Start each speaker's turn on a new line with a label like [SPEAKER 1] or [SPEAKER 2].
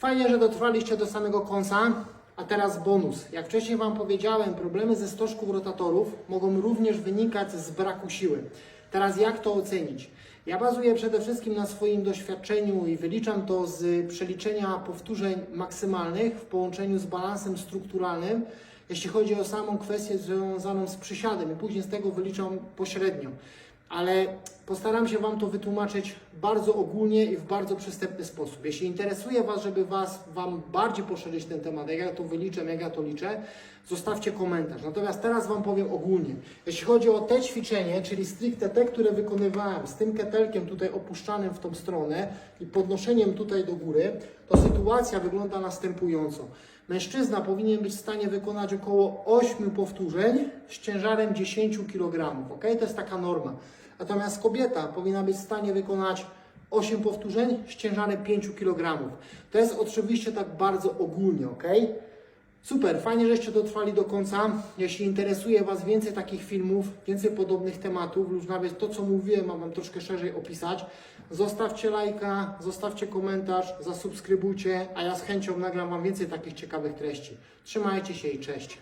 [SPEAKER 1] Fajnie, że dotrwaliście do samego końca. A teraz bonus. Jak wcześniej Wam powiedziałem, problemy ze stożków rotatorów mogą również wynikać z braku siły. Teraz jak to ocenić? Ja bazuję przede wszystkim na swoim doświadczeniu i wyliczam to z przeliczenia powtórzeń maksymalnych w połączeniu z balansem strukturalnym, jeśli chodzi o samą kwestię związaną z przysiadem i później z tego wyliczam pośrednio. Ale postaram się Wam to wytłumaczyć bardzo ogólnie i w bardzo przystępny sposób. Jeśli interesuje Was, żeby was, Wam bardziej poszerzyć ten temat, jak ja to wyliczam, jak ja to liczę, zostawcie komentarz. Natomiast teraz Wam powiem ogólnie. Jeśli chodzi o te ćwiczenie, czyli stricte te, które wykonywałem z tym ketelkiem tutaj opuszczanym w tą stronę i podnoszeniem tutaj do góry, to sytuacja wygląda następująco. Mężczyzna powinien być w stanie wykonać około 8 powtórzeń z ciężarem 10 kg. ok? To jest taka norma. Natomiast kobieta powinna być w stanie wykonać 8 powtórzeń z ciężarem 5 kg. To jest oczywiście tak bardzo ogólnie, ok? Super, fajnie, żeście dotrwali do końca. Jeśli interesuje Was więcej takich filmów, więcej podobnych tematów, lub nawet to, co mówiłem, mam Wam troszkę szerzej opisać, zostawcie lajka, zostawcie komentarz, zasubskrybujcie, a ja z chęcią nagram Wam więcej takich ciekawych treści. Trzymajcie się i cześć.